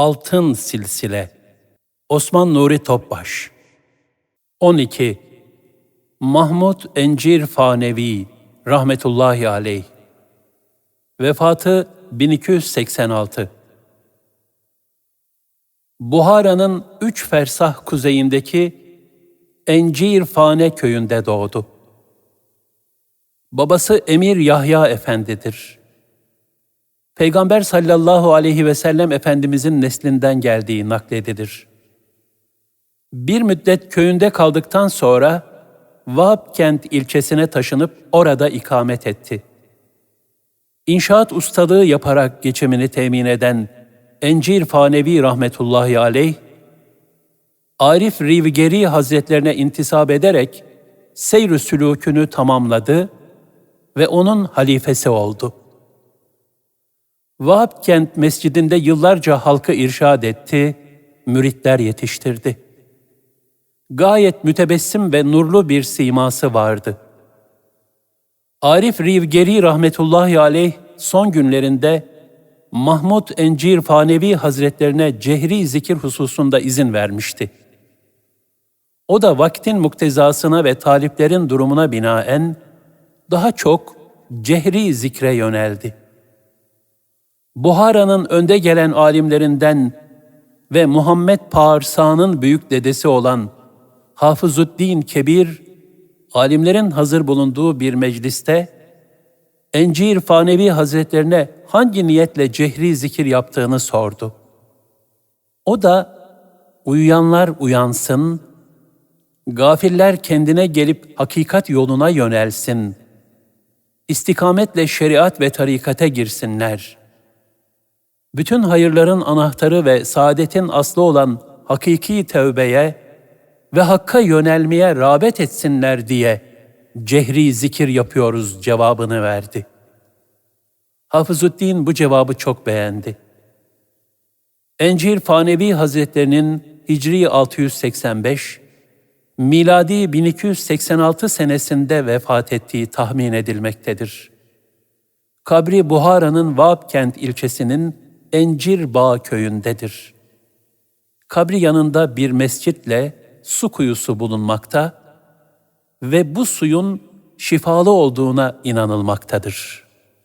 Altın Silsile Osman Nuri Topbaş 12. Mahmud Encir Fanevi rahmetullahi aleyh Vefatı 1286 Buhara'nın üç fersah kuzeyindeki Encir Fane köyünde doğdu. Babası Emir Yahya Efendidir. Peygamber sallallahu aleyhi ve sellem Efendimizin neslinden geldiği nakledilir. Bir müddet köyünde kaldıktan sonra Vahapkent ilçesine taşınıp orada ikamet etti. İnşaat ustalığı yaparak geçimini temin eden Encir Fanevi rahmetullahi aleyh, Arif Rivgeri Hazretlerine intisap ederek seyr-i sülûkünü tamamladı ve onun halifesi oldu. Vahapkent Mescidinde yıllarca halkı irşad etti, müritler yetiştirdi. Gayet mütebessim ve nurlu bir siması vardı. Arif Rivgeri rahmetullahi aleyh son günlerinde Mahmud Encir Fanevi Hazretlerine cehri zikir hususunda izin vermişti. O da vaktin muktezasına ve taliplerin durumuna binaen daha çok cehri zikre yöneldi. Buhara'nın önde gelen alimlerinden ve Muhammed Parsa'nın büyük dedesi olan Hafızuddin Kebir, alimlerin hazır bulunduğu bir mecliste, Encir Fanevi Hazretlerine hangi niyetle cehri zikir yaptığını sordu. O da, uyuyanlar uyansın, gafiller kendine gelip hakikat yoluna yönelsin, istikametle şeriat ve tarikate girsinler. Bütün hayırların anahtarı ve saadetin aslı olan hakiki tevbeye ve hakka yönelmeye rağbet etsinler diye cehri zikir yapıyoruz cevabını verdi. Hafızuddin bu cevabı çok beğendi. Encir Fanevi Hazretlerinin Hicri 685, miladi 1286 senesinde vefat ettiği tahmin edilmektedir. Kabri Buhara'nın Vapkent ilçesinin Encir Bağ köyündedir. Kabri yanında bir mescitle su kuyusu bulunmakta ve bu suyun şifalı olduğuna inanılmaktadır.''